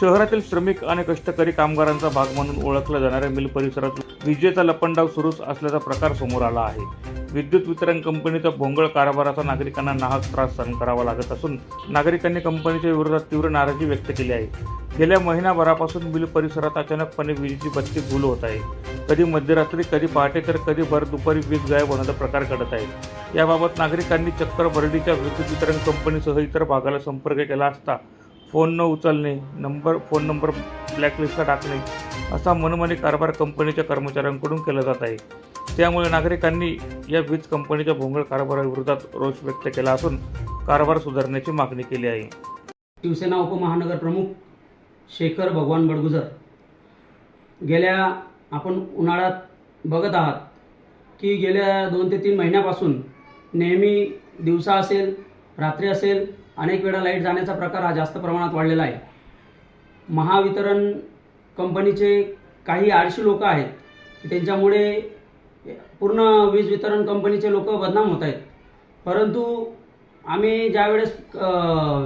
शहरातील श्रमिक आणि कष्टकरी कामगारांचा भाग म्हणून ओळखल्या जाणाऱ्या मिल परिसरात विजेचा लपंडाव सुरूच असल्याचा प्रकार समोर आला आहे. विद्युत वितरण कंपनीचा भोंगळ कारभाराचा नागरिकांना नाहक त्रास सहन करावा लागत असून नागरिकांनी कंपनीच्या विरोधात तीव्र नाराजी व्यक्त केली आहे. गेल्या महिनाभरापासून मिल परिसरात अचानकपणे विजेची बत्ती गुल होत आहे. कधी मध्यरात्री कधी पहाटे तर कधी भर दुपारी वीज गायब होण्याचा प्रकार घडत आहे. याबाबत नागरिकांनी चक्कर बर्डीच्या विद्युत वितरण कंपनीसह इतर भागाला संपर्क केला असता फोन न उचलणे नंबर फोन नंबर ब्लॅकलिस्टला टाकणे असा मनमानी कारभार कंपनीच्या कर्मचाऱ्यांकडून केला जात आहे. त्यामुळे नागरिकांनी या वीज कंपनीच्या भोंगळ कारभाराविरोधात रोष व्यक्त केला असून कारभार सुधारण्याची मागणी केली आहे. शिवसेना उपमहानगर प्रमुख शेखर भगवान बडगुजर गेल्या आपण उन्हाळ्यात बघत आहात की गेल्या दोन ते तीन महिन्यापासून नेहमी दिवसा असेल रात्री असेल अनेक वेळा लाइट जाण्याचा प्रकार हा जास्त प्रमाणात वाढलेला आहे. महावितरण कंपनीचे काही आळशी लोक आहेत की त्यांच्यामुळे पूर्ण वीज वितरण कंपनीचे लोक बदनाम होत आहेत. परंतु आम्ही ज्यावेळेस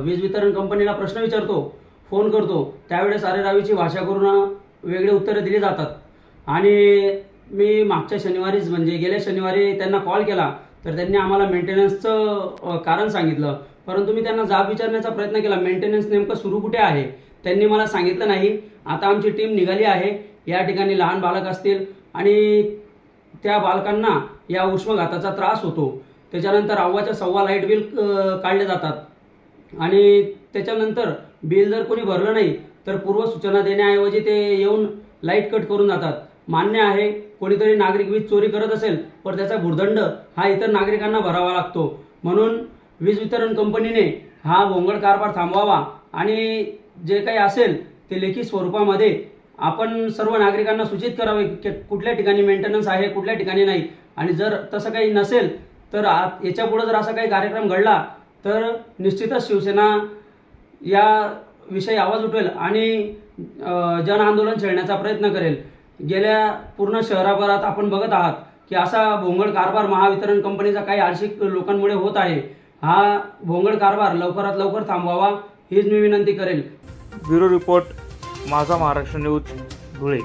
वीज वितरण कंपनीला प्रश्न विचारतो फोन करतो त्यावेळेस अरेरावीची भाषा करून वेगळे उत्तरं दिली जातात. आणि मी मागच्या शनिवारीच म्हणजे गेल्या शनिवारी त्यांना कॉल केला तर त्यांनी आम्हाला मेंटेनन्सचं कारण सांगितलं. परंतु मी त्यांना जाब विचारण्याचा प्रयत्न केला. मेंटेनन्स नेमकं सुरू कुठे आहे? त्यांनी मला सांगितलं नाही. आता आमची टीम निघाली आहे. या ठिकाणी लहान बालक असतील आणि त्या बालकांना या उष्माघाताचा त्रास होतो. त्याच्यानंतर अव्वाच्या सव्वा लाइट बिल काढले जातात. आणि त्याच्यानंतर बिल जर कोणी भरलं नाही तर पूर्वसूचना देण्याऐवजी ते येऊन लाइट कट करून जातात. मान्य आहे. कोणीतरी नागरिक वीज चोरी करत असेल तर त्याचा भुर्दंड हा इतर नागरिकांना भरावा लागतो. म्हणून वीज वितरण कंपनीने हा भोंगळ कारभार थांबवावा आणि जे काही असेल ते लेखी स्वरूपामध्ये आपण सर्व नागरिकांना सूचित करावे की कुठल्या ठिकाणी मेंटेनन्स आहे कुठल्या ठिकाणी नाही. आणि जर तसं काही नसेल तर आ याच्यापुढं जर असा काही कार्यक्रम घडला तर निश्चितच शिवसेना या विषयी आवाज उठवेल आणि जनआंदोलन जन आंदोलन छेडण्याचा प्रयत्न करेल. गेल्या पूर्ण शहराभरात आपण बघत आहात की असा भोंगळ कारभार महावितरण कंपनीचा काही आळशी लोकांमुळे होत आहे. हा भोंगळ कारभार लवकरात लवकर थांबवावा हीच मी विनंती करेल. ब्युरो रिपोर्ट माझा महाराष्ट्र न्यूज धुळे.